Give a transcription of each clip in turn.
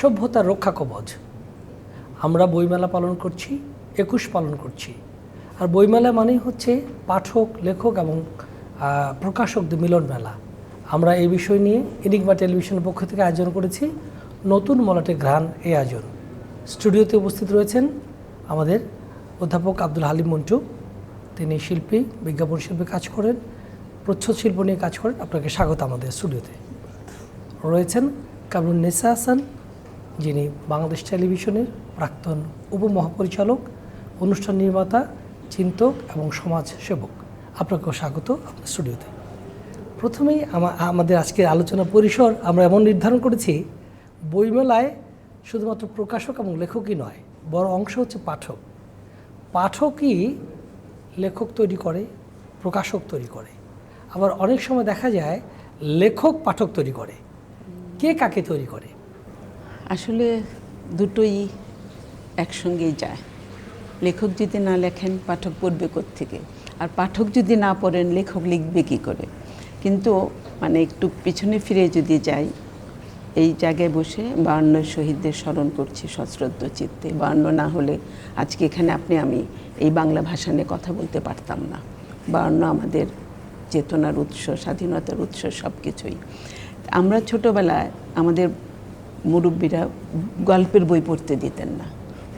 সভ্যতার রক্ষা কবচ। আমরা বইমেলা পালন করছি, একুশ পালন করছি। আর বইমেলা মানেই হচ্ছে পাঠক, লেখক এবং প্রকাশকদের মিলন মেলা আমরা এই বিষয় নিয়ে ইনিগমা টেলিভিশনের পক্ষ থেকে আয়োজন করেছি নতুন মলাটে ঘ্রাণ এই আয়োজন। স্টুডিওতে উপস্থিত রয়েছেন আমাদের অধ্যাপক আব্দুল হালিম মন্টু। তিনি শিল্পী, বিজ্ঞাপন শিল্পে কাজ করেন, প্রচ্ছদ শিল্প নিয়ে কাজ করেন। আপনাকে স্বাগত আমাদের স্টুডিওতে। রয়েছেন কামরুন নেসা হাসান যিনি বাংলাদেশ টেলিভিশনের প্রাক্তন উপমহাপরিচালক, অনুষ্ঠান নির্মাতা, চিন্তক এবং সমাজ সেবক। আপনাকেও স্বাগত আপনার স্টুডিওতে। প্রথমেই আমাদের আজকের আলোচনা পরিসর আমরা এমন নির্ধারণ করেছি, বইমেলায় শুধুমাত্র প্রকাশক এবং লেখকই নয়, বড় অংশ হচ্ছে পাঠক। পাঠকই লেখক তৈরি করে, প্রকাশক তৈরি করে। আবার অনেক সময় দেখা যায়, লেখক পাঠক তৈরি করে। কে কাকে তৈরি করে? আসলে দুটোই একসঙ্গেই যায়। লেখক যদি না লেখেন, পাঠক পড়বে থেকে আর পাঠক যদি না পড়েন, লেখক লিখবে কী করে? কিন্তু মানে একটু পিছনে ফিরে যদি যাই, এই জায়গায় বসে বায়ান্ন শহীদদের স্মরণ করছি সশ্রদ্ধ চিত্তে। বায়ান্ন না হলে আজকে এখানে আপনি, আমি এই বাংলা ভাষা নিয়ে কথা বলতে পারতাম না। বায়ান্ন আমাদের চেতনার উৎস, স্বাধীনতার উৎস সব কিছুই আমরা ছোটোবেলায় আমাদের মুরব্বীরা গল্পের বই পড়তে দিতেন না।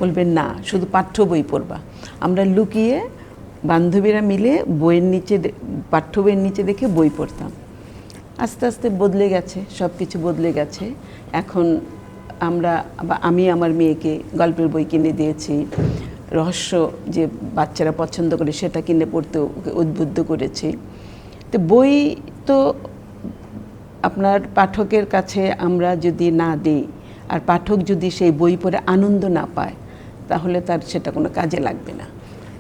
বলবেন, না, শুধু পাঠ্য বই পড়বা। আমরা লুকিয়ে বান্ধবীরা মিলে বইয়ের নিচে পাঠ্য বইয়ের নিচে দেখে বই পড়তাম। আস্তে আস্তে বদলে গেছে সব কিছু বদলে গেছে। এখন আমরা আমি আমার মেয়েকে গল্পের বই কিনে দিয়েছি। রহস্য যে বাচ্চারা পছন্দ করে সেটা কিনে পড়তে ওকে উদ্বুদ্ধ করেছি। তো বই তো আপনার পাঠকের কাছে আমরা যদি না দিই, আর পাঠক যদি সেই বই পড়ে আনন্দ না পায়, তাহলে তার সেটা কোনো কাজে লাগবে না।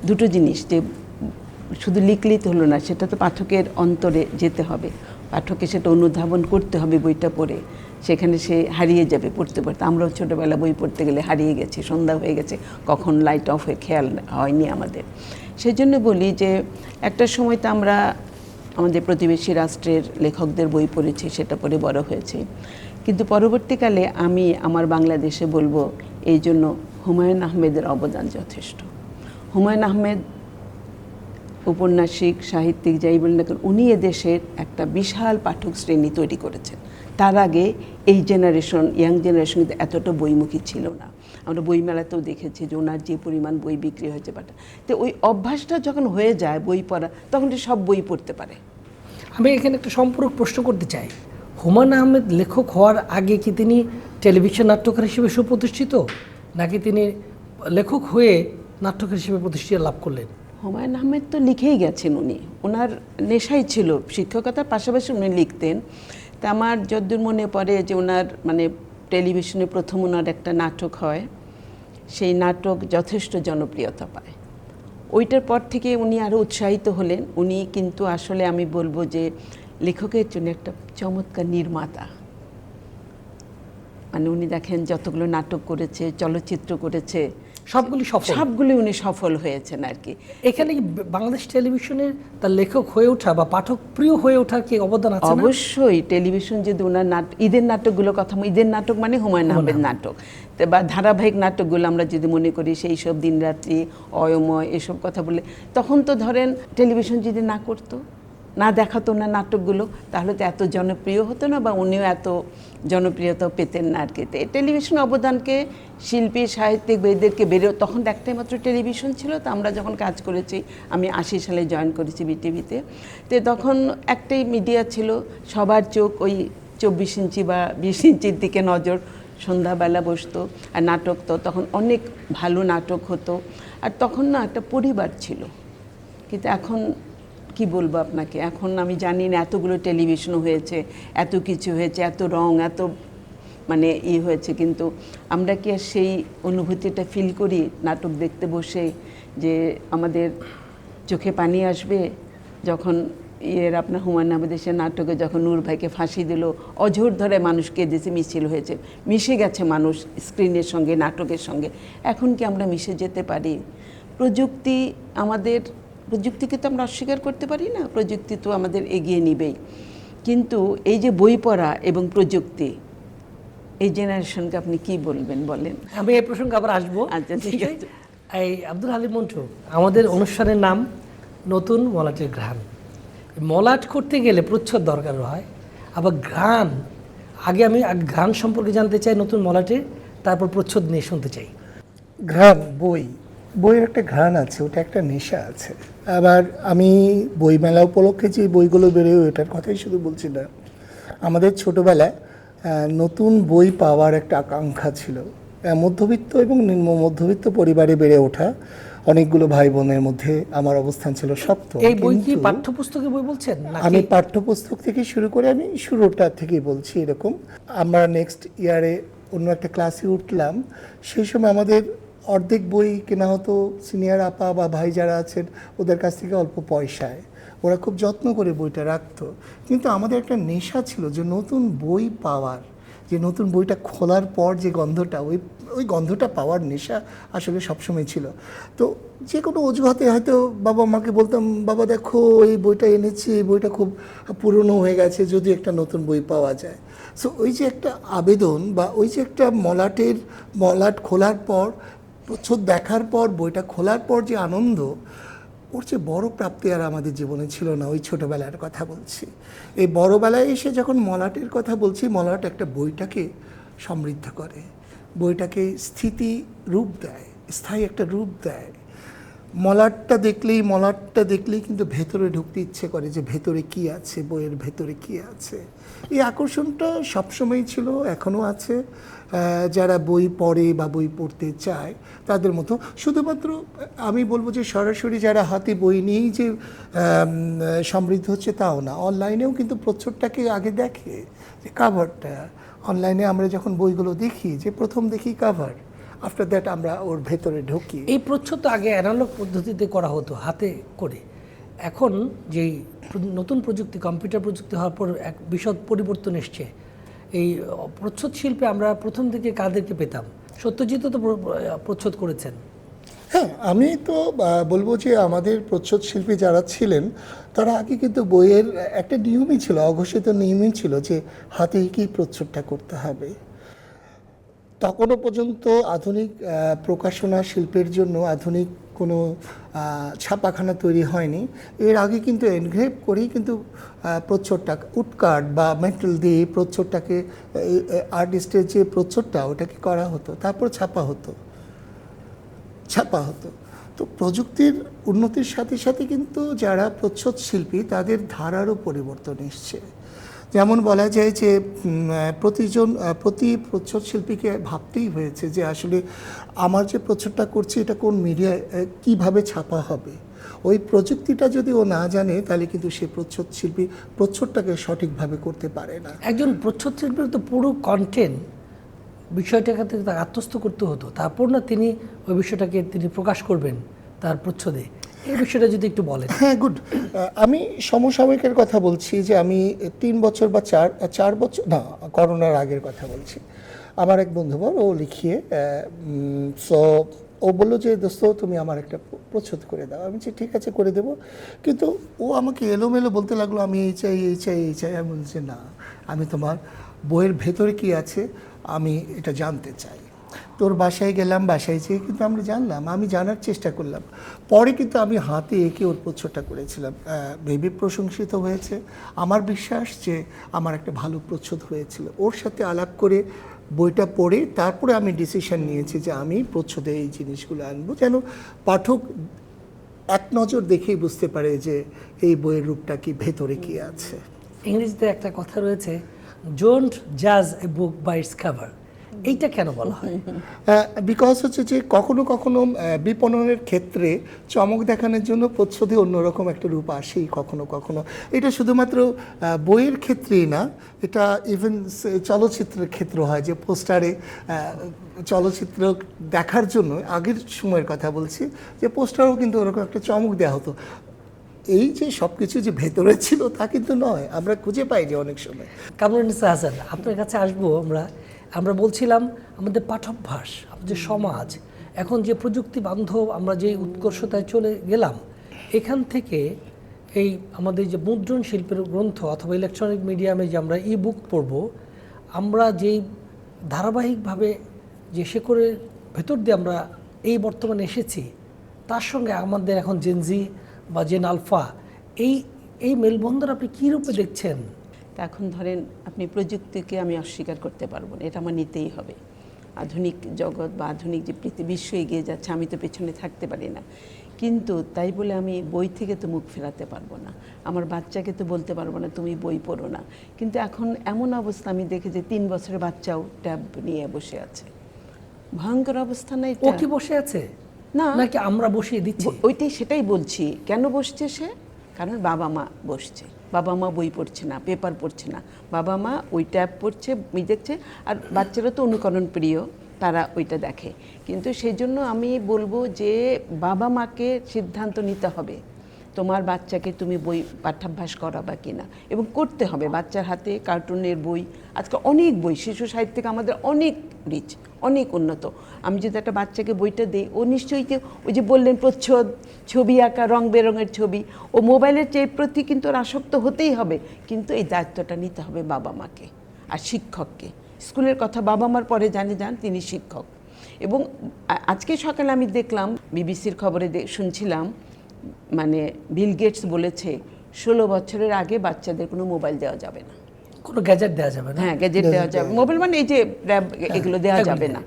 দুটো জিনিস যে শুধু লিখলেই তো হলো না, সেটা তো পাঠকের অন্তরে যেতে হবে। পাঠকে সেটা অনুধাবন করতে হবে বইটা পড়ে, সেখানে সে হারিয়ে যাবে পড়তে পড়তে। আমরাও ছোটোবেলা বই পড়তে গেলে হারিয়ে গেছি, সন্ধ্যা হয়ে গেছে, কখন লাইট অফ হয়ে খেয়াল হয়নি আমাদের। সেই জন্য বলি যে একটা সময় তো আমরা আমাদের প্রতিবেশী রাষ্ট্রের লেখকদের বই পড়েছি, সেটা পড়ে বড় হয়েছে। কিন্তু পরবর্তীকালে আমি আমার বাংলাদেশে বলব, এই জন্য হুমায়ুন আহমেদের অবদান যথেষ্ট। হুমায়ুন আহমেদ উপন্যাসিক, সাহিত্যিক যাই বলেন না উনি এদেশের একটা বিশাল পাঠক শ্রেণি তৈরি করেছেন। তার আগে এই জেনারেশন ইয়াং জেনারেশন কিন্তু এতটা বইমুখী ছিল না। আমরা বইমেলাতেও দেখেছি যে ওনার যে পরিমাণ বই বিক্রি হয়েছে বাটা তো ওই অভ্যাসটা যখন হয়ে যায় বই পড়া তখন সে সব বই পড়তে পারে। আমি এখানে একটা সম্পূরক প্রশ্ন করতে চাই। হুমায়ুন আহমেদ লেখক হওয়ার আগে কি তিনি টেলিভিশন নাট্যকার হিসেবে সুপ্রতিষ্ঠিত নাকি তিনি লেখক হয়ে নাট্যকার হিসেবে প্রতিষ্ঠিত লাভ করলেন? হুমায়ুন আহমেদ তো লিখেই গেছেন উনি। ওনার নেশাই ছিল শিক্ষকতার পাশাপাশি উনি লিখতেন। তা আমার যদ্দূর মনে পড়ে যে ওনার মানে টেলিভিশনে প্রথম ওনার একটা নাটক হয়। সেই নাটক যথেষ্ট জনপ্রিয়তা পায়। ওইটার পর থেকে উনি আরও উৎসাহিত হলেন। উনি কিন্তু আসলে আমি বলব যে লেখকের জন্য একটা চমৎকার নির্মাতা। মানে উনি দেখেন যতগুলো নাটক করেছে, চলচ্চিত্র করেছে সবগুলি সফল। সবগুলি উনি সফল হয়েছেন আর কি। এখানে কি বাংলাদেশ টেলিভিশনের তার লেখক হয়ে ওঠা বা পাঠক প্রিয় হয়ে ওঠার কি অবদান আছে অবশ্যই টেলিভিশন যদি ওনার নাট ঈদের নাটকগুলো কথা ঈদের নাটক মানে হুমায়ুন আহমেদ। নাটক। বা ধারাবাহিক নাটকগুলো আমরা যদি মনে করি সেই সব দিনরাত্রি অয়ময় এসব কথা বলে তখন তো ধরেন টেলিভিশন যদি না করতো না দেখাতো না নাটকগুলো তাহলে তো এত জনপ্রিয় হতো না বা উনিও এত জনপ্রিয়তা পেতেন না আর কি। টেলিভিশন অবদানকে শিল্পী, সাহিত্যিক, বেদেরকে বেরো তখন একটাই মাত্র টেলিভিশন ছিল, তো আমরা যখন কাজ করেছি, আমি আশি সালে জয়েন করেছি বিটিভিতে। তো তখন একটাই মিডিয়া ছিল, সবার চোখ ওই চব্বিশ ইঞ্চি বা বিশ ইঞ্চির দিকে নজর, সন্ধ্যাবেলা বসতো আর নাটক তো, তখন অনেক ভালো নাটক হতো। আর তখন না একটা পরিবার ছিল। কিন্তু এখন কি বলব আপনাকে? এখন আমি জানি না এতগুলো টেলিভিশন হয়েছে, এত কিছু হয়েছে, এত রং, এত মানে ই হয়েছে, কিন্তু আমরা কি আর সেই অনুভূতিটা ফিল করি? নাটক দেখতে বসে যে আমাদের চোখে পানি আসবে, যখন ইয়ের আপনার হুমায়ুন আহমেদের সে নাটকে যখন নূর ভাইকে ফাঁসি দিল, অঝোর ধরে মানুষ কেঁদেছে, মিছিল হয়েছে। মিশে গেছে মানুষ স্ক্রিনের সঙ্গে, নাটকের সঙ্গে। এখন কি আমরা মিশে যেতে পারি? প্রযুক্তি আমাদের প্রযুক্তিকে তো আমরা অস্বীকার করতে পারি না প্রযুক্তি তো আমাদের এগিয়ে নিবেই। কিন্তু এই যে বই পড়া এবং প্রযুক্তি এই জেনারেশনকে আপনি কি বলবেন বলেন? আমি এই প্রসঙ্গে আবার আসব। আচ্ছা, ঠিক আছে। এই আব্দুল হালিম মন্টু আমাদের অনুষ্ঠানের নাম নতুন মলাটের ঘ্রাণ। মলাট করতে গেলে প্রচ্ছদ দরকার হয় আবার ঘ্রাণ আগে আমি আগে ঘ্রাণ সম্পর্কে জানতে চাই নতুন মলাটে তারপর প্রচ্ছদ নিয়ে শুনতে চাই। ঘ্রাণ বই। বইয়ের একটা ঘ্রাণ আছে ওটা একটা নেশা আছে। আবার আমি বইমেলা উপলক্ষে যে বইগুলো বেরোয় ওটার কথাই শুধু বলছি না। আমাদের ছোটবেলায় নতুন বই পাওয়ার একটা আকাঙ্ক্ষা ছিল। মধ্যবিত্ত এবং নিম্ন মধ্যবিত্ত পরিবারে বেড়ে ওঠা অনেকগুলো ভাই বোনের মধ্যে আমার অবস্থান ছিল সপ্তম এই বই কি পাঠ্যপুস্তকের বই বলছেন আমি পাঠ্যপুস্তক থেকে শুরু করে আমি শুরুটা থেকে বলছি এরকম। আমরা নেক্সট ইয়ারে অন্য একটা ক্লাসে উঠলাম। সেই সময় আমাদের অর্ধেক বই কেনা হতো সিনিয়র আপা বা ভাই যারা আছেন, ওদের কাছ থেকে অল্প পয়সায়। ওরা খুব যত্ন করে বইটা রাখতো। কিন্তু আমাদের একটা নেশা ছিল যে নতুন বই পাওয়ার, যে নতুন বইটা খোলার পর যে গন্ধটা, ওই ওই গন্ধটা পাওয়ার নেশা আসলে সবসময় ছিল। তো যে কোনো অজুহাতে হয়তো বাবা মাকে বলতাম, বাবা, দেখো, এই বইটা এনেছি, এই বইটা খুব পুরনো হয়ে গেছে, যদি একটা নতুন বই পাওয়া যায়। সো ওই যে একটা আবেদন বা ওই যে একটা মলাটের, মলাট খোলার পর প্রচ্ছদ দেখার পর, বইটা খোলার পর যে আনন্দ, ওর চেয়ে বড় প্রাপ্তি আর আমাদের জীবনে ছিল না, ওই ছোটবেলার কথা বলছি। এই বড়বেলায় এসে যখন মলাটের কথা বলছি, মলাট একটা বইটাকে সমৃদ্ধ করে। বইটাকে স্থিতি রূপ দেয়, স্থায়ী একটা রূপ দেয়। মলাটটা দেখলেই মলাটটা দেখলেই কিন্তু ভেতরে ঢুকতে ইচ্ছে করে যে ভেতরে কি আছে, বইয়ের ভেতরে কি আছে। এই আকর্ষণটা সবসময়ই ছিল, এখনও আছে। যারা বই পড়ে বা বই পড়তে চায়, তাদের মতো। শুধুমাত্র আমি বলব যে সরাসরি যারা হাতে বই নিয়েই যে সমৃদ্ধ হচ্ছে তাও না। অনলাইনেও কিন্তু প্রচ্ছদটাকে আগে দেখে যে কাভারটা অনলাইনে আমরা যখন বইগুলো দেখি, যে প্রথম দেখি কাভার আফটার দ্যাট আমরা ওর ভেতরে ঢুকি। এই প্রচ্ছদ আগে অ্যানালগ পদ্ধতিতে করা হতো, হাতে করে। এখন যেই নতুন প্রযুক্তি কম্পিউটার প্রযুক্তি হওয়ার পর এক বিশদ পরিবর্তন এসছে। এই প্রচ্ছদ শিল্পে আমরা প্রথম থেকে কাদেরকে পেতাম? সত্যজিৎ তো প্রচ্ছদ করেছেন। হ্যাঁ আমি তো বলব যে আমাদের প্রচ্ছদ শিল্পী যারা ছিলেন, তারা আগে কিন্তু বইয়ের একটা নিয়মই ছিল, অঘোষিত নিয়মই ছিল যে হাতে কি প্রচ্ছদটা করতে হবে। তখনও পর্যন্ত আধুনিক প্রকাশনা শিল্পের জন্য আধুনিক কোনো ছাপাখানা তৈরি হয়নি। এর আগে কিন্তু এনগ্রেভ করেই কিন্তু প্রচ্ছদটা, উটকাট বা মেটাল দিয়ে প্রচ্ছদটাকে আর্টিস্টের যে প্রচ্ছদটা, ওটাকে করা হতো, তারপর ছাপা হতো। ছাপা হতো। তো প্রযুক্তির উন্নতির সাথে সাথে কিন্তু যারা প্রচ্ছদ শিল্পী, তাদের ধারারও পরিবর্তন এসছে। যেমন বলা যায় যে প্রতিজন প্রতি প্রচ্ছদ শিল্পীকে ভাবতেই হয়েছে যে আসলে আমার যে প্রচ্ছদটা করছি এটা কোন মিডিয়ায় কীভাবে ছাপা হবে? ওই প্রযুক্তিটা যদি ও না জানে, তাহলে কিন্তু সে প্রচ্ছদ শিল্পী প্রচ্ছদটাকে সঠিকভাবে করতে পারে না। একজন প্রচ্ছদ শিল্পীর তো পুরো কন্টেন্ট বিষয়টাকে তাকে আত্মস্থ করতে হতো। তারপর না তিনি ওই বিষয়টাকে তিনি প্রকাশ করবেন তার প্রচ্ছদে। এই বিষয়টা যদি একটু বলেন। হ্যাঁ গুড আমি সমসাময়িকের কথা বলছি যে আমি তিন বছর বা চার চার বছর, না, করোনার আগের কথা বলছি। আমার এক বন্ধুবর, ও লিখিয়ে সো ও বলল যে, দোস্ত, তুমি আমার একটা প্রচ্ছদ করে দাও। আমি বলছি, ঠিক আছে, করে দেবো। কিন্তু ও আমাকে এলোমেলো বলতে লাগল, আমি এই চাই এই চাই এই চাই। আমি বলছি, না, আমি তোমার বইয়ের ভেতরে কি আছে, আমি এটা জানতে চাই। তোর বাসায় গেলাম, বাসায় যেয়ে কিন্তু আমরা জানলাম, আমি জানার চেষ্টা করলাম। পরে কিন্তু আমি হাতে এঁকে ওর প্রচ্ছদটা করেছিলাম। বেবি প্রশংসিত হয়েছে। আমার বিশ্বাস যে আমার একটা ভালো প্রচ্ছদ হয়েছিল। ওর সাথে আলাপ করে বইটা পড়ে তারপরে আমি ডিসিশন নিয়েছি যে আমি প্রচ্ছদে এই জিনিসগুলো আনব। যেন পাঠক এক নজর দেখেই বুঝতে পারে যে এই বইয়ের রূপটা কি, ভেতরে কি আছে। ইংরেজিতে একটা কথা রয়েছে ডোন্ট জাজ a book by its cover এইটা কেন বলা হয়? বিকজ হচ্ছে যে কখনো কখনো বিপণনের ক্ষেত্রে চমক দেখানোর জন্য প্রচ্ছদে অন্যরকম একটা রূপ আসেই কখনো কখনো। এটা শুধুমাত্র বইয়ের ক্ষেত্রেই না এটা ইভেন চলচ্চিত্রের ক্ষেত্র হয় যে পোস্টারে চলচ্চিত্র দেখার জন্য আগের সময়ের কথা বলছি যে পোস্টারও কিন্তু ওরকম একটা চমক দেওয়া হতো। এই যে সব কিছু যে ভেতরে ছিল তা কিন্তু নয় আমরা খুঁজে পাই যে অনেক সময়। কামরুন্নিসা হাসান আপনার কাছে আসব আমরা। আমরা বলছিলাম আমাদের পাঠ্যাভ্যাস আমাদের সমাজ এখন যে প্রযুক্তি বান্ধব আমরা যে উৎকর্ষতায় চলে গেলাম এখান থেকে এই আমাদের যে মুদ্রণ শিল্পের গ্রন্থ অথবা ইলেকট্রনিক মিডিয়ামে যে আমরা ই বুক পড়ব আমরা যেই ধারাবাহিকভাবে যে শেকড়ের ভেতর দিয়ে আমরা এই বর্তমানে এসেছি তার সঙ্গে আমাদের এখন জেনজি বা জেন আলফা এই এই মেলবন্ধন আপনি কী রূপে দেখছেন? তা এখন ধরেন আপনি প্রযুক্তিকে আমি অস্বীকার করতে পারব না এটা আমার নিতেই হবে। আধুনিক জগৎ বা আধুনিক যে পৃথিবী বিশ্ব এগিয়ে যাচ্ছে আমি তো পেছনে থাকতে পারি না। কিন্তু তাই বলে আমি বই থেকে তো মুখ ফেরাতে পারব না। আমার বাচ্চাকে তো বলতে পারব না তুমি বই পড়ো না। কিন্তু এখন এমন অবস্থা আমি দেখি যে তিন বছরের বাচ্চাও ট্যাব নিয়ে বসে আছে। ভয়ঙ্কর অবস্থা না ও কি বসে আছে? না। নাকি আমরা বসিয়ে দিচ্ছি? ওইটাই সেটাই বলছি। কেন বসছে সে? কারণ বাবা মা বসছে। বাবা মা বই পড়ছে না, পেপার পড়ছে না। বাবা মা ওই ট্যাব পড়ছে, বই দেখছে, আর বাচ্চারা তো অনুকরণ প্রিয়, তারা ওইটা দেখে। কিন্তু সেই জন্য আমি বলব যে বাবা মাকে সিদ্ধান্ত নিতে হবে, তোমার বাচ্চাকে তুমি বই পাঠ্যাভ্যাস করাবা কিনা। এবং করতে হবে, বাচ্চার হাতে কার্টুনের বই, আজকে অনেক বই, শিশু সাহিত্যিক আমাদের অনেক রিচ অনেক উন্নত। আমি যদি একটা বাচ্চাকে বইটা দিই, ও নিশ্চয়ই যে ওই যে বললেন প্রচ্ছদ, ছবি আঁকা রং বেরঙের ছবি, ও মোবাইলের চেয়ে প্রতি কিন্তু ওর আসক্ত হতেই হবে। কিন্তু এই দায়িত্বটা নিতে হবে বাবা মাকে আর শিক্ষককে। স্কুলের কথা বাবা মার পরে জানে যান, তিনি শিক্ষক। এবং আজকে সকালে আমি দেখলাম, বিবিসির খবরে শুনছিলাম মানে বিল গেটস বলেছে, ষোলো বছরের আগে বাচ্চাদের কোনো মোবাইল দেওয়া যাবে না। কোনো গ্যাজেট দেওয়া যাবে না। হ্যাঁ গ্যাজেট দেওয়া যাবে। মোবাইল মানে এই যে ট্যাব এগুলো দেওয়া যাবে না।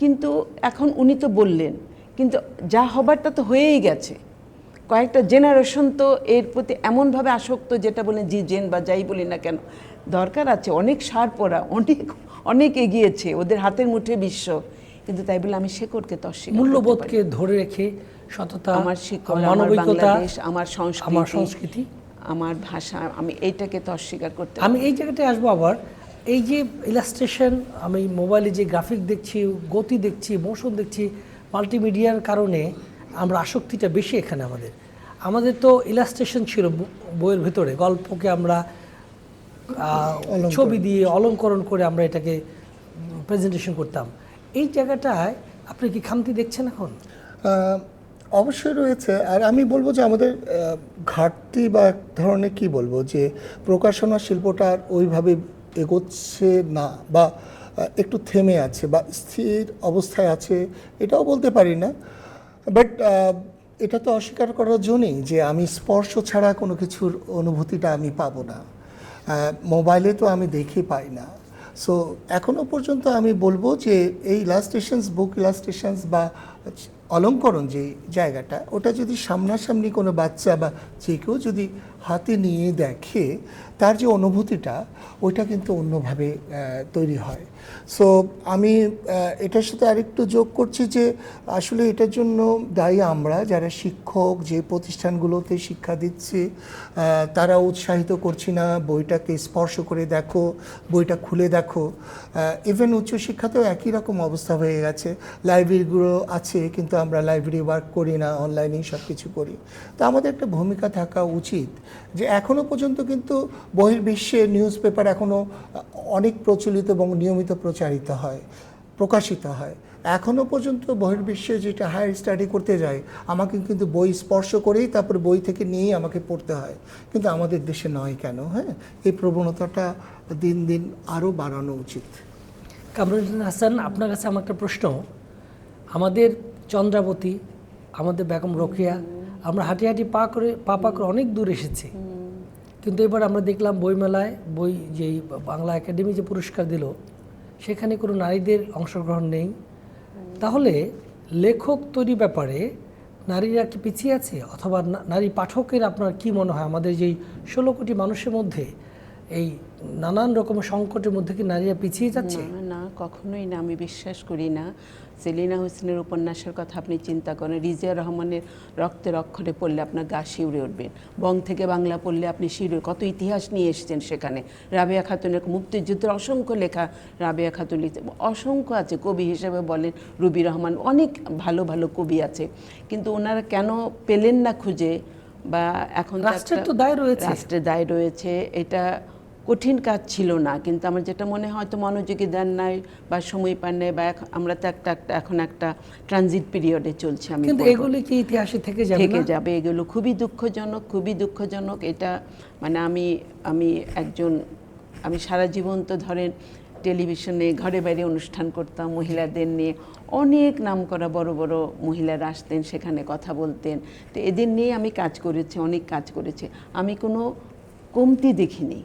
কিন্তু এখন উনি তো বললেন কিন্তু যা হবারটা তো হয়েই গেছে। কয়েকটা জেনারেশন তো এর প্রতি এমনভাবে আসক্ত যেটা বলেন জি জেন বা যাই বলি না কেন দরকার আছে অনেক সার পড়া অনেক অনেক এগিয়েছে ওদের হাতের মুঠে বিশ্ব। কিন্তু তাই বলে আমি শেকড়কে তো মূল্যবোধকে ধরে রেখে সততা আমার শিক্ষক আমার মানবিকতা আমার সংস্কৃতি আমার ভাষা আমি এইটাকে তো অস্বীকার করতে আমি এই জায়গাটায় আসব আবার। এই যে ইলাস্ট্রেশন আমি মোবাইলে যে গ্রাফিক দেখছি গতি দেখছি মোশন দেখছি মাল্টিমিডিয়ার কারণে আমরা আসক্তিটা বেশি এখানে আমাদের। আমাদের তো ইলাস্ট্রেশন ছিল ব- বইয়ের ভেতরে। গল্পকে আমরা ছবি দিয়ে অলঙ্করণ করে আমরা এটাকে প্রেজেন্টেশন করতাম। এই জায়গাটায় আপনি কি খামতি দেখছেন এখন? অবশ্যই রয়েছে। আর আমি বলব যে আমাদের ঘাটতি বা এক ধরনের কি বলব যে প্রকাশনা শিল্পটা আর ওইভাবে এগোচ্ছে না বা একটু থেমে আছে বা স্থির অবস্থায় আছে এটাও বলতে পারি না। বাট এটা তো অস্বীকার করার জন্যই যে আমি স্পর্শ ছাড়া কোনো কিছুর অনুভূতিটা আমি পাবো না। মোবাইলে তো আমি দেখে পাই না। সো এখনও পর্যন্ত আমি বলব যে এই ইলাস্ট্রেশনস বুক ইলাস্ট্রেশনস বা অলঙ্করণ যে জায়গাটা ওটা যদি সামনাসামনি কোনো বাচ্চা বা যে কেউ যদি হাতে নিয়ে দেখে তার যে অনুভূতিটা, ওইটা কিন্তু অন্যভাবে তৈরি হয়। সো আমি এটার সাথে আরেকটু যোগ করছি যে, আসলে এটার জন্য দায়ী আমরা যারা শিক্ষক, যে প্রতিষ্ঠানগুলোতে শিক্ষা দিচ্ছি তারা উৎসাহিত করছি না, বইটাকে স্পর্শ করে দেখো, বইটা খুলে দেখো। ইভেন উচ্চশিক্ষাতেও একই রকম অবস্থা হয়ে গেছে। লাইব্রেরিগুলো আছে, কিন্তু আমরা লাইব্রেরি ওয়ার্ক করি না অনলাইনেই সব কিছু করি। তো আমাদের একটা ভূমিকা থাকা উচিত যে এখনও পর্যন্ত কিন্তু বহির্বিশ্বে নিউজ পেপার এখনও অনেক প্রচলিত এবং নিয়মিত প্রচারিত হয়, প্রকাশিত হয়। এখনও পর্যন্ত বহির্বিশ্বে যেটা হায়ার স্টাডি করতে যায়, আমাকে কিন্তু বই স্পর্শ করেই তারপর বই থেকে নিয়েই আমাকে পড়তে হয়। কিন্তু আমাদের দেশে নয় কেন হ্যাঁ? এই প্রবণতাটা দিন দিন আরও বাড়ানো উচিত। কামরুল হাসান, আপনার কাছে আমার একটা প্রশ্ন। আমাদের চন্দ্রাবতী, আমাদের বেগম রোকেয়া আমরা হাঁটি হাঁটি পা করে, পা পা করে অনেক দূর এসেছি। কিন্তু এবার আমরা দেখলাম বইমেলায় বই যেই বাংলা একাডেমি যে পুরস্কার দিল, সেখানে কোনো নারীদের অংশগ্রহণ নেই। তাহলে লেখক তৈরি ব্যাপারে নারীরা কি পিছিয়ে আছে? অথবা নারী পাঠকের আপনার কি মনে হয়? আমাদের যেই ষোলো কোটি মানুষের মধ্যে এই নানান রকমের সংকটের মধ্যে কি নারীরা পিছিয়ে যাচ্ছে? না, কখনোই না, আমি বিশ্বাস করি না। সেলিনা হোসেনের উপন্যাসের কথা আপনি চিন্তা করেন রিজিয়া রহমানের রক্তের অক্ষরে পড়লে আপনার গা শিউরে উঠবেন বং থেকে বাংলা পড়লে আপনি শিউরে কত ইতিহাস নিয়ে এসেছেন সেখানে। রাবেয়া খাতুনের মুক্তিযুদ্ধের অসংখ্য লেখা রাবেয়া খাতুন অসংখ্য আছে। কবি হিসেবে বলেন রুবি রহমান অনেক ভালো ভালো কবি আছে। কিন্তু ওনারা কেন পেলেন না খুঁজে? বা এখন রাষ্ট্রের তো দায় রয়েছে। রাষ্ট্রের দায় রয়েছে। এটা কঠিন কাজ ছিল না কিন্তু আমার যেটা মনে হয় হয়তো মনোযোগী দেন নাই বা সময় পান নাই বা আমরা তো একটা একটা এখন একটা ট্রানজিট পিরিয়ডে চলছে আমি কিন্তু। এগুলি কি ইতিহাসে থেকে যাবে থেকে যাবে এগুলো খুবই দুঃখজনক খুবই দুঃখজনক। এটা মানে আমি আমি একজন আমি সারা জীবন তো ধরেন টেলিভিশনে ঘরে বাইরে অনুষ্ঠান করতাম মহিলাদের নিয়ে অনেক নাম করা বড় বড় মহিলারা আসতেন সেখানে কথা বলতেন। তো এদের নিয়ে আমি কাজ করেছি অনেক কাজ করেছি। আমি কোনো কমতি দেখিনি।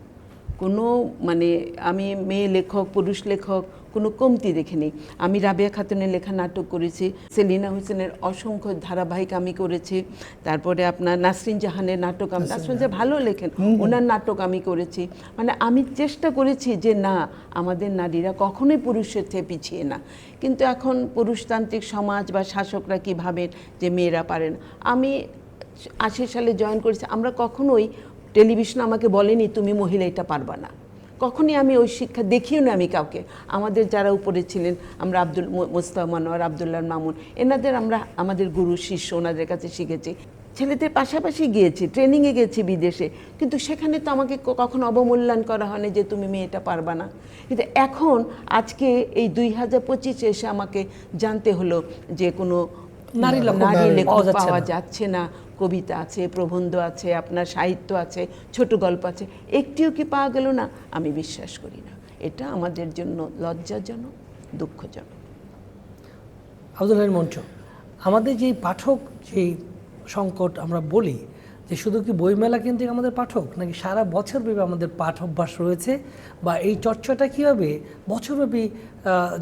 কোনো মানে আমি মেয়ে লেখক পুরুষ লেখক কোনো কমতি দেখিনি। আমি রাবিয়া খাতুনের লেখা নাটক করেছি সেলিনা হোসেনের অসংখ্য ধারাবাহিক আমি করেছি তারপরে আপনার নাসরিন জাহানের নাটক আমি নাসরিন জাহান ভালো লেখেন ওনার নাটক আমি করেছি। মানে আমি চেষ্টা করেছি যে না আমাদের নারীরা কখনোই পুরুষের থেকে পিছিয়ে না। কিন্তু এখন পুরুষতান্ত্রিক সমাজ বা শাসকরা কি ভাবেন যে মেয়েরা পারেন আমি আশি সালে জয়েন করেছি আমরা কখনোই টেলিভিশন আমাকে বলেনি তুমি মহিলা এটা পারবা না। কখনই আমি ওই শিক্ষা দেখিও না আমি কাউকে। আমাদের যারা উপরে ছিলেন আমরা আব্দুল মো- মোস্তাফা মনোয়ার আবদুল্লাহ মামুন এনাদের আমরা আমাদের গুরু শিষ্য ওনাদের কাছে শিখেছি। ছেলেদের পাশাপাশি গিয়েছি ট্রেনিংয়ে গেছি বিদেশে। কিন্তু সেখানে তো আমাকে কখনো অবমূল্যায়ন করা হয়নি যে তুমি মেয়েটা পারবা না। কিন্তু এখন আজকে এই দুই হাজার পঁচিশে এসে আমাকে জানতে হলো যে কোনো নারী লেখক পাওয়া যাচ্ছে না। কবিতা আছে, প্রবন্ধ আছে, আপনার সাহিত্য আছে, ছোট গল্প আছে, একটিও কি পাওয়া গেল না? আমি বিশ্বাস করি না। এটা আমাদের জন্য লজ্জাজনক, দুঃখজনক। আব্দুল মঞ্চ, আমাদের যে পাঠক যে সংকট আমরা বলি, যে শুধু কি বইমেলা কেন্দ্রিক আমাদের পাঠক, নাকি সারা বছর ব্যাপী আমাদের পাঠ অভ্যাস রয়েছে, বা এই চর্চাটা কীভাবে বছরব্যাপী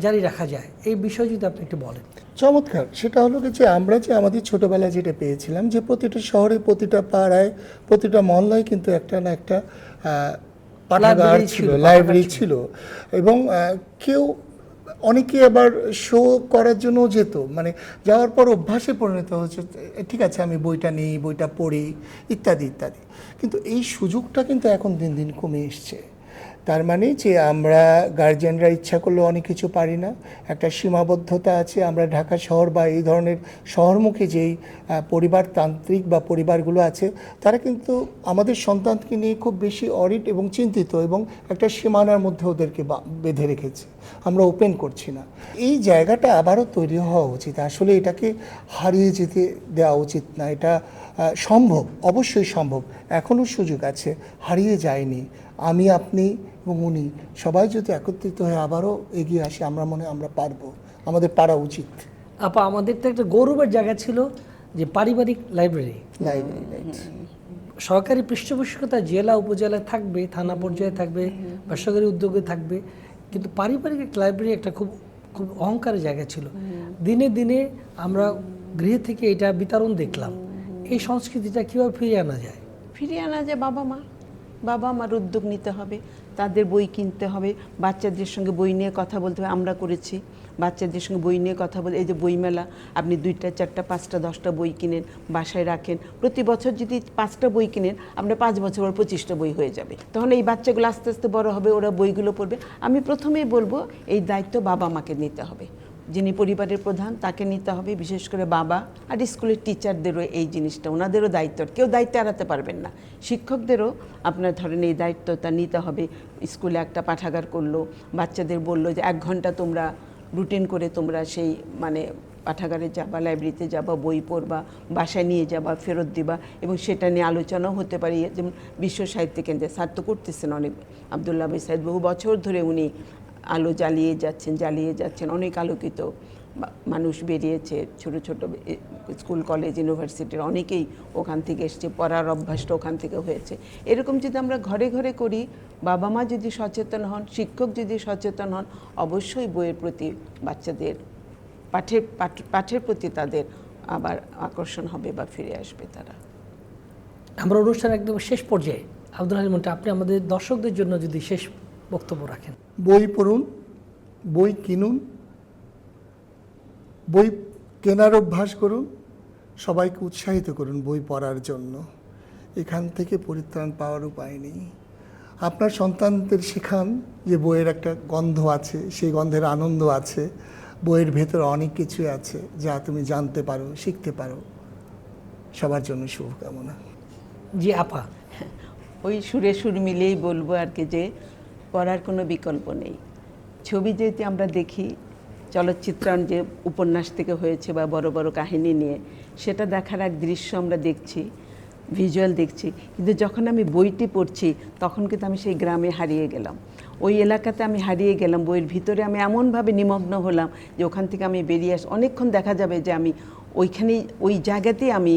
জারি রাখা যায়, এই বিষয়ে যদি আপনি একটু বলেন। চমৎকার। সেটা হলো যে আমরা যে আমাদের ছোটবেলায় যেটা পেয়েছিলাম যে প্রতিটা শহরে প্রতিটা পাড়ায় প্রতিটা মহল্লায় কিন্তু একটা না একটা পাঠাগার ছিল ছিল, লাইব্রেরি ছিল। এবং কেউ অনেকে আবার শো করার জন্য যেত। মানে যাওয়ার পর অভ্যাসে পরিণত হচ্ছে ঠিক আছে আমি বইটা নিই বইটা পড়ি ইত্যাদি ইত্যাদি। কিন্তু এই সুযোগটা কিন্তু এখন দিন দিন কমে এসছে। তার মানে যে আমরা গার্জিয়ানরা ইচ্ছা করলেও অনেক কিছু পারি না। একটা সীমাবদ্ধতা আছে, আমরা ঢাকা শহর বা এই ধরনের শহরমুখী যেই পরিবারতান্ত্রিক বা পরিবারগুলো আছে, তারা কিন্তু আমাদের সন্তানকে নিয়ে খুব বেশি অরিট এবং চিন্তিত এবং একটা সীমানার মধ্যে ওদেরকে বেঁধে রেখেছে। আমরা ওপেন করছি না। এই জায়গাটা আবারও তৈরি হওয়া উচিত। আসলে এটাকে হারিয়ে যেতে দেওয়া উচিত না। এটা সম্ভব, অবশ্যই সম্ভব। এখনও সুযোগ আছে, হারিয়ে যায়নি। আমি আপনি এবং উনি সবাই যদি একত্রিত হয়ে আবারও এগিয়ে আসি আমরা মনে হয় আমরা পারব। আমাদের পারা উচিত। আপা আমাদের তো একটা গৌরবের জায়গা ছিল যে পারিবারিক লাইব্রেরি। লাইব্রেরি সরকারি পৃষ্ঠপোষকতা জেলা উপজেলায় থাকবে থানা পর্যায়ে থাকবে বেসরকারি উদ্যোগে থাকবে। কিন্তু পারিবারিক একটা লাইব্রেরি একটা খুব খুব অহংকারের জায়গা ছিল। দিনে দিনে আমরা গৃহে থেকে এটা বিতরণ দেখলাম। এই সংস্কৃতিটা কীভাবে ফিরিয়ে আনা যায়? ফিরিয়ে আনা যায় বাবা মা বাবা মার উদ্যোগ নিতে হবে, তাদের বই কিনতে হবে, বাচ্চাদের সঙ্গে বই নিয়ে কথা বলতে হবে, আমরা করেছি। বাচ্চাদের সঙ্গে বই নিয়ে কথা বলে, এই যে বইমেলা, আপনি দুইটা, চারটা, পাঁচটা, দশটা বই কিনেন, বাসায় রাখেন। প্রতি বছর যদি পাঁচটা বই কিনেন, আপনার পাঁচ বছর পর পঁচিশটা বই হয়ে যাবে। তখন এই বাচ্চাগুলো আস্তে আস্তে বড় হবে, ওরা বইগুলো পড়বে। আমি প্রথমেই বলব, এই দায়িত্ব বাবা মাকে নিতে হবে। যিনি পরিবারের প্রধান, তাকে নিতে হবে, বিশেষ করে বাবা আর স্কুলের টিচারদেরও এই জিনিসটা, ওনাদেরও দায়িত্ব। কেউ দায়িত্ব এড়াতে পারবেন না। শিক্ষকদেরও আপনার ধরেন এই দায়িত্বটা নিতে হবে। স্কুলে একটা পাঠাগার করল, বাচ্চাদের বলল যে, এক ঘণ্টা তোমরা রুটিন করে তোমরা সেই মানে পাঠাগারে যাবা, লাইব্রেরিতে যাবা, বই পড়বা, বাসায় নিয়ে যাবা, ফেরত দিবা এবং সেটা নিয়ে আলোচনাও হতে পারে। যেমন বিশ্ব সাহিত্য কেন্দ্রে স্যার তো করতেছেন অনেক। আবদুল্লাহ আবু সাহেদ বহু বছর ধরে উনি আলো জ্বালিয়ে যাচ্ছেন জ্বালিয়ে যাচ্ছেন। অনেক আলোকিত মানুষ বেরিয়েছে, ছোট ছোট স্কুল, কলেজ, ইউনিভার্সিটির অনেকেই ওখান থেকে এসছে, পড়ার অভ্যাসটা ওখান থেকে হয়েছে। এরকম যদি আমরা ঘরে ঘরে করি, বাবা মা যদি সচেতন হন, শিক্ষক যদি সচেতন হন, অবশ্যই বইয়ের প্রতি বাচ্চাদের, পাঠের, পাঠ- পাঠের প্রতি তাদের আবার আকর্ষণ হবে বা ফিরে আসবে তারা। আমরা অনুষ্ঠান একদম শেষ পর্যায়ে, আব্দুল হালিম মন্টু আপনি আমাদের দর্শকদের জন্য যদি শেষ বক্তব্য রাখেন। বই পড়ুন বই কিনুন বই কেনার অভ্যাস করুন সবাইকে উৎসাহিত করুন বই পড়ার জন্য। এখান থেকে পরিত্রাণ পাওয়ার উপায় নেই। আপনার সন্তানদের শেখান যে বইয়ের একটা গন্ধ আছে সেই গন্ধের আনন্দ আছে বইয়ের ভেতরে অনেক কিছু আছে যা তুমি জানতে পারো শিখতে পারো। সবার জন্য শুভকামনা। জি আপা। ওই সুরে সুর মিলেই বলব আর কি যে পড়ার কোনো বিকল্প নেই। ছবি যেহেতু আমরা দেখি চলচ্চিত্রায়ন যে উপন্যাস থেকে হয়েছে বা বড় বড় কাহিনী নিয়ে সেটা দেখার এক দৃশ্য আমরা দেখছি ভিজুয়াল দেখছি। কিন্তু যখন আমি বইটি পড়ছি তখন কিন্তু আমি সেই গ্রামে হারিয়ে গেলাম। ওই এলাকাতে আমি হারিয়ে গেলাম বইয়ের ভিতরে আমি এমনভাবে নিমগ্ন হলাম যে ওখান থেকে আমি বেরিয়ে আস অনেকক্ষণ দেখা যাবে যে আমি ওইখানেই ওই জায়গাতেই আমি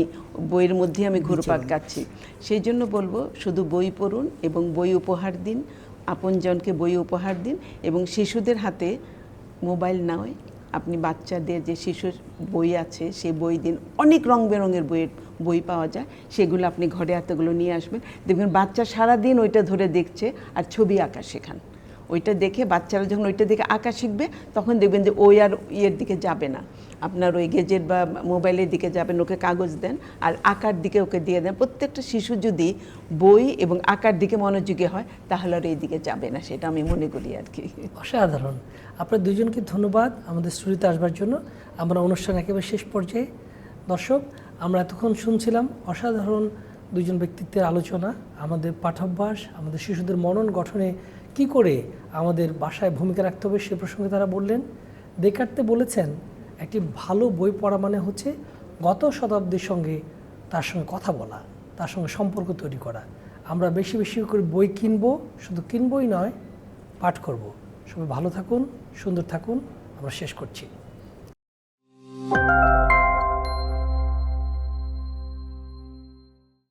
বইয়ের মধ্যে আমি ঘুরপাক কাচ্ছি সেই জন্য বলব শুধু বই পড়ুন এবং বই উপহার দিন। আপনজনকে বই উপহার দিন এবং শিশুদের হাতে মোবাইল নয় আপনি বাচ্চাদের যে শিশুর বই আছে সেই বই দিন। অনেক রং বেরঙের বইয়ের বই পাওয়া যায়। সেগুলো আপনি ঘরে এতগুলো নিয়ে আসবেন। দেখবেন বাচ্চা সারাদিন ওইটা ধরে দেখছে আর ছবি আঁকা শেখান। ওইটা দেখে বাচ্চারা যখন ওইটা দেখে আঁকা শিখবে, তখন দেখবেন যে ওই আর ইয়ের দিকে যাবে না। আপনার ওই গেজেট বা মোবাইলের দিকে যাবেন, ওকে কাগজ দেন আর আঁকার দিকে ওকে দিয়ে দেন। প্রত্যেকটা শিশু যদি বই এবং আঁকার দিকে মনোযোগী হয়, তাহলে আর এই দিকে যাবে না, সেটা আমি মনে করি আর কি। অসাধারণ। আপনার দুজনকে ধন্যবাদ আমাদের স্টুডিওতে আসবার জন্য। আমরা অনুষ্ঠান একেবারে শেষ পর্যায়ে। দর্শক, আমরা এতক্ষণ শুনছিলাম অসাধারণ দুজন ব্যক্তিত্বের আলোচনা, আমাদের পাঠাভ্যাস আমাদের শিশুদের মনন গঠনে কি করে আমাদের বাসায় ভূমিকা রাখতে হবে সে প্রসঙ্গে তারা বললেন। দেকার্তে বলেছেন একটি ভালো বই পড়া মানে হচ্ছে গত শতাব্দীর সঙ্গে তার সঙ্গে কথা বলা, তার সঙ্গে সম্পর্ক তৈরি করা। আমরা বেশি বেশি করে বই কিনব, শুধু কিনবই নয়, পাঠ করব। সবাই ভালো থাকুন, সুন্দর থাকুন, আমরা শেষ করছি।